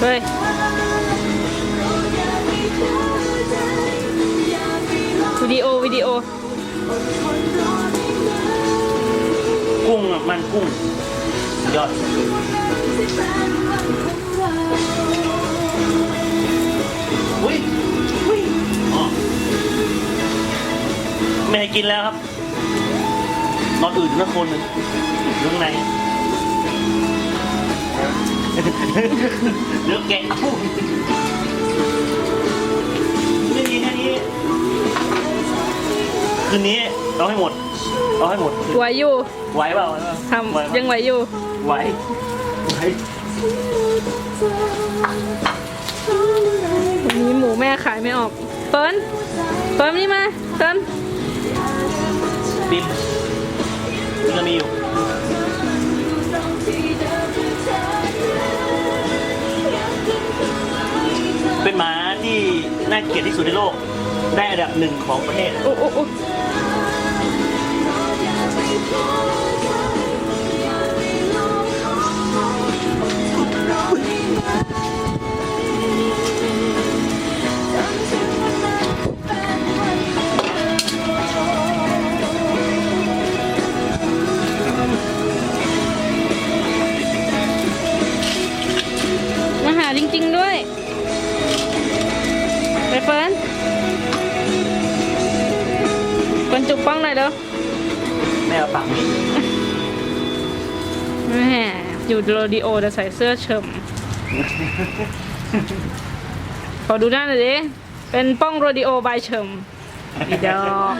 เฮ้ยวิดีโอวิดีโอ กุ้งอะมันกุ้ง ยอด อุ้ยอุ้ยอ๋อไม่ให้กินแล้วครับ นอนอื่นนะคนหนึ่งอยู่ข้างใน เดี๋ยวแกะเอาไม่มีแค่นี้คืนนี้เอาให้หมด เอาให้หมด ไหวอยู่ไหวเปล่าไหวเปล่าทไหวำเปยัล่างไหวอยู่ ไหวไหววันนี้หมูแม่ขายไม่ออก เปิ้ลเปิ้ลนี่มาเปิ้ลปิม เป็นหมาที่น่าเกลียดที่สุดในโลก ได้อันดับหนึ่งของประเทศ โอ้โอ้โอ้มาหาจริง ๆ ด้วย ไปเฟิร์นเฟิร์นจุกป้องหน่อยเด้อแม่เอาปากนี้แหม่อยู่โรดิโอแต่ใส่เสื้อเฉิมขอดูหน้าหน่อยดิ เป็นป้องโรดิโอบายเฉิมอีดอก